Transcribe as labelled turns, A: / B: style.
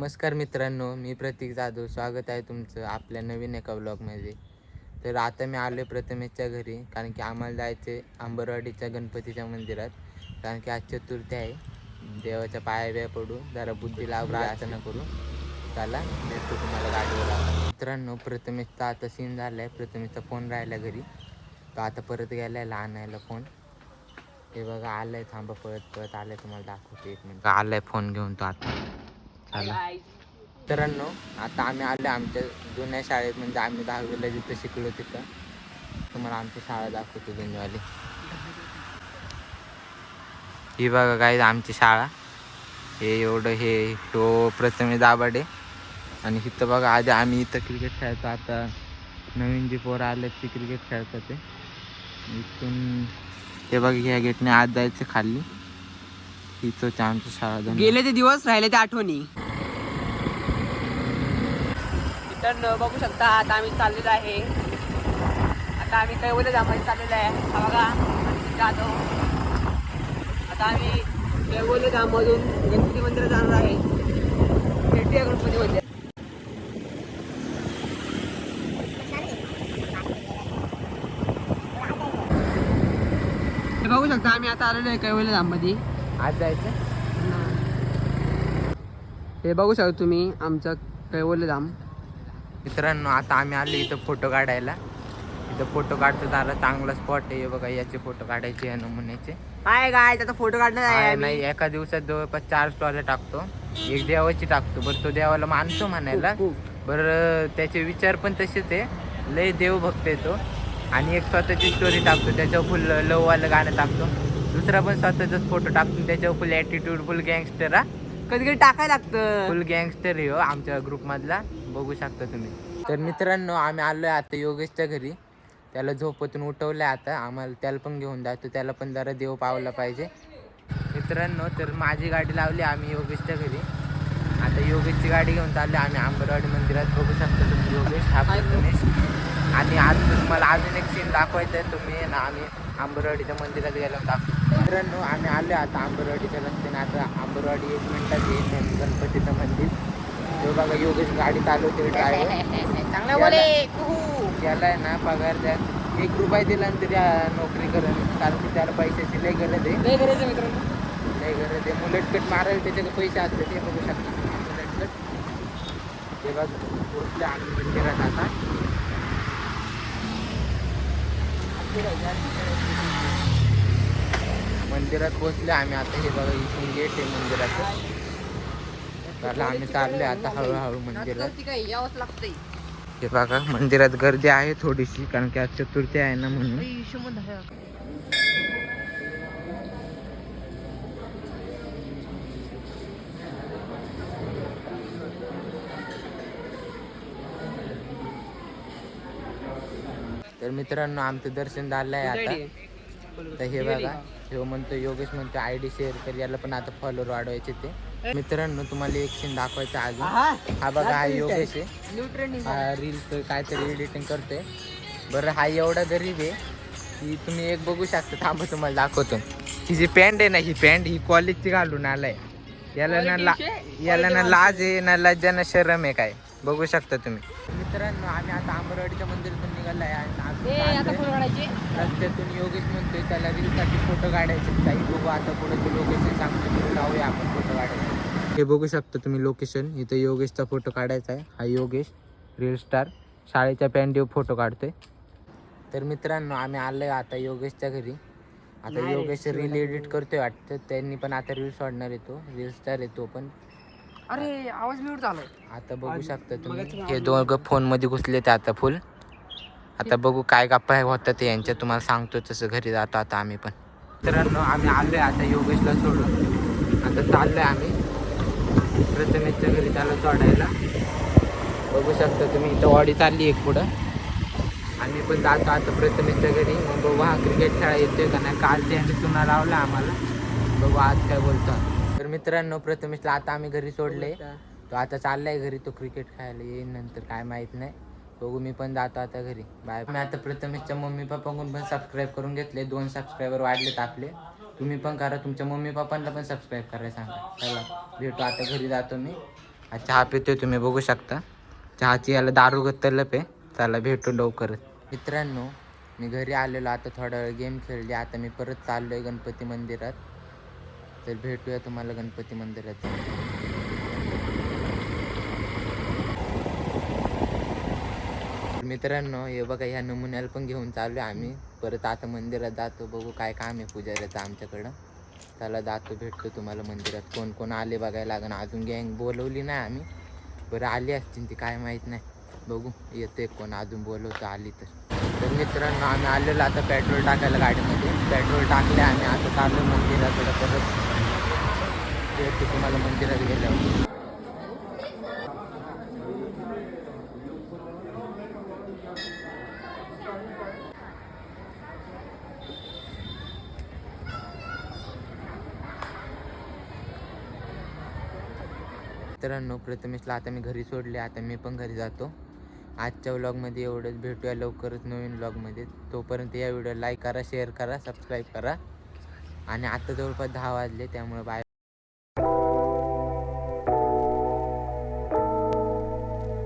A: नमस्कार मित्रांनो मी प्रतीक जाधव. स्वागत आहे तुमचं आपल्या नवीन एका ब्लॉगमध्ये तर आता मी आलो आहे प्रथमेशच्या घरी कारण की आम्हाला जायचे आंबरवाडीच्या गणपतीच्या मंदिरात. कारण की आज चतुर्थी आहे. देवाच्या पाया बिया पडू जरा बुद्धी लाभ प्रार्थना करू. चला भेटतो तुम्हाला गाडीवर मित्रांनो प्रथमेशचा आता सीन झाला आहे प्रथमेशचा फोन राहिला घरी. तो आता परत गेला आहे आणायला फोन हे बघा आलं आहे थांबा पळत पळत आहे तुम्हाला दाखवतो एक मिनिट आहे फोन घेऊन तो आता. मित्रांनो आता आम्ही आलो आमच्या जुन्या शाळेत म्हणजे आम्ही दहावीला जिथं शिकलो तिथं. तुम्हाला आमची शाळा दाखवतो जुनीवाली. ही बघा काय आमची शाळा. हे एवढं हे तो प्रथमे दाबाडे आणि इथं बघा आधी आम्ही इथं क्रिकेट खेळतो. आता नवीन जी पोरं आलेत ती क्रिकेट खेळतात ते. इथून हे बघा ह्या गेटने आत जायचं खाली. इथं होती आमची शाळा.
B: गेले ते दिवस राहिले ते आठवणी. मित्रांनो बघू शकता आता आम्ही चाललेलो आहे. आता आम्ही कैवले जामध्ये चाललेलो आहे. हा बघा जाधव. आता आम्ही कैवले धाममधून गणपती मंदिरात जाणार आहे. भेटूया गणपती मंदिर बघू शकता आम्ही आता आलेलो आहे कैवले धाममध्ये.
A: आत जायचं?
B: हे. बघू शकता तुम्ही आमचं कैवल्य धाम.
A: मित्रांनो आता आम्ही आलो इथं फोटो काढायला. इथं फोटो काढतो झाला चांगला स्पॉट आहे. बघा याचे फोटो काढायचे या नमुन्याचे.
B: काय काय त्याचा फोटो आहे
A: नाही एका दिवसात जवळपास चार स्टॉल टाकतो. एक देवाची टाकतो. बरं तो देवाला मानतो म्हणायला. बरं त्याचे विचार पण तसेच आहे. लय देवभक्त आहे तो. आणि एक स्वतःची स्टोरी टाकतो. त्याच्यावर फुल लववालं गाणं टाकतो. दुसरा पण स्वतःचाच फोटो टाकतो. त्याच्यावर फुल ॲटिट्यूड फुल गँगस्टर हा.
B: कधी कधी टाकायला लागतं.
A: फुल गँगस्टर आहे हो आमच्या ग्रुपमधला बघू शकता तुम्ही. तर मित्रांनो आम्ही आलो आहे आता योगेशच्या घरी. त्याला झोपतून उठवलं आता. आम्हाला त्याला पण घेऊन जातो. त्याला पण जरा देव पावला पाहिजे. मित्रांनो तर माझी गाडी लावली आम्ही योगेशच्या घरी. आता योगेशची गाडी घेऊन चाललो आम्ही आंबरवाडी मंदिरात. बघू शकता तुम्ही योगेश हा आणि आज तुम्हाला अजून एक सीन दाखवायचं आहे. तुम्ही ना आम्ही आंबरवाडीच्या मंदिरात गेलो दाखवतो मित्रांनो आम्ही आलो आता आंबरवाडीच्या रस्त्याने. आता आंबरवाडी एक मिनिटात येईल. गणपतीचं मंदिर. तो बघा योगेश गाडी चालवते ड्रायव्हर
B: चांगला
A: बोले,
B: बोले
A: याला आहे ना पगार द्या. एक रुपये दिला ना तरी आ, नोकरी करेल कारण की त्याला पैशाची लय गरज आहे.
B: लय गरज आहे मित्रांनो.
A: लय गरज आहे. मुलटकट मारायला त्याच्याकडे पैसे असते ते बघू शकता ते बघ आम्ही मंदिरात आता? मंदिरात पोहोचले आम्ही आता. हे बघा इथून गेट आहे मंदिराचं. आम्ही आता हळूहळू मंदिरात. हे बघा मंदिरात गर्दी आहे थोडीशी कारण की आज चतुर्थी आहे ना म्हणून. तर मित्रांनो आमचं दर्शन झालं आहे. आता तर हे बघा ह्यो म्हणतो योगेश म्हणतो आय डी शेअर कर याला पण आता फॉलोअर वाढवायचे ते. मित्रांनो तुम्हाला एक सीन दाखवायचं अजून. हा बघा हा योगेश आहे. रील्स काहीतरी एडिटिंग करतोय. बरं हा एवढा गरीब आहे की तुम्ही एक बघू शकता. थांबा तुम्हाला दाखवतो. ही जी पॅन्ट आहे ना ही पॅन्ट ही कॉलेजची घालून आलाय. याला ना ला याला ना लाज आहे ना लज्जा ना शरम आहे काय? बघू शकता तुम्ही. मित्रांनो आम्ही आता आंबरवाडीच्या मंदिरातून निघालो आहे आणि आम्ही
B: आता
A: चाललोय.
B: फोटो काढायचे
A: रस्त्यातून योगेश म्हणतोय त्याला रीलसाठी फोटो काढायचे काही बघू आता पुढे ते लोकेशन सांगतो तिथे जाऊया आपण फोटो काढायचे हे बघू शकता तुम्ही लोकेशन इथं योगेशचा फोटो काढायचा आहे. हा योगेश रील स्टार शाळेच्या पॅन्टीवर फोटो काढतोय. तर मित्रांनो आम्ही आलोय आता योगेशच्या घरी. आता योगेश रील एडिट करतोय वाटतं. त्यांनी पण आता रील सोडणार येतो रील स्टार येतो पण.
B: अरे आवाज म्यूट झालाय.
A: आता बघू शकता तुम्ही. हे दोघं फोनमध्ये घुसले ते आता फुल आता बघू काय गप्पा होतात ते यांच्या. तुम्हाला सांगतो तसं घरी जातो आता आम्ही पण. मित्रांनो आम्ही आलोय आता योगेशला सोडून. आता चाललोय आम्ही. प्रथमेशच्या घरी त्याला सोडायला. बघू शकता तुम्ही इथं वाडी चालली एक पुढं. आम्ही पण जातो आता प्रथमेशच्या घरी. मग बघू हा क्रिकेट खेळा येतोय का नाही. काल त्याने चुना लावला आम्हाला. बघू आज काय बोलतो मित्रांनो प्रथमेशला आता आम्ही घरी सोडले. तो आता चाललाय घरी तो क्रिकेट खेळायला येईल नंतर काय माहीत नाही. बघू मी पण जातो आता घरी. बाय. मी आता प्रथमेशच्या मम्मी पप्पाकडून पण सबस्क्राईब करून घेतले. दोन सबस्क्रायबर वाढलेत आपले. तुम्ही पण करा तुमच्या मम्मी पप्पांना पण सबस्क्राईब करायला सांगा. चला भेटू आता घरी जातो मी. हा चहा पितोय तुम्ही बघू शकता. चहाची याला दारू तलप आहे. चला भेटू लवकरच. मित्रांनो मी घरी आलेलो आता थोडा वेळ गेम खेळली. आता मी परत चाललो आहे गणपती मंदिरात. तर भेटूया तुम्हाला गणपती मंदिरात. मित्रांनो हे बघा ह्या नमुन्याला पण घेऊन चाललो आहे आम्ही. परत आता मंदिरात जातो बघू काय काम आहे पुजाऱ्याचं आमच्याकडं. त्याला जातो भेटतो तुम्हाला मंदिरात. कोण कोण आले बघायला लागण अजून गँग बोलवली नाही आम्ही. बरं आली असतील ती काय माहीत नाही. बघू येते कोण अजून बोलवतो आली तर. तर मित्रांनो आम्ही आलेलो आता पेट्रोल टाकायला गाडीमध्ये. पेट्रोल टाकले आम्ही आता चाललो मंदिराकडे परत. ते तुम्हाला मंदिरात गेल्यावर. मित्रांनो प्रथमेशला आता मी घरी सोडले. आता मी पण घरी जातो. आजच्या व्लॉगमध्ये एवढंच. भेटूया लवकरच नवीन व्लॉगमध्ये तोपर्यंत या व्हिडिओ लाईक करा शेअर करा सबस्क्राईब करा. आणि आता जवळपास दहा वाजले त्यामुळे बाय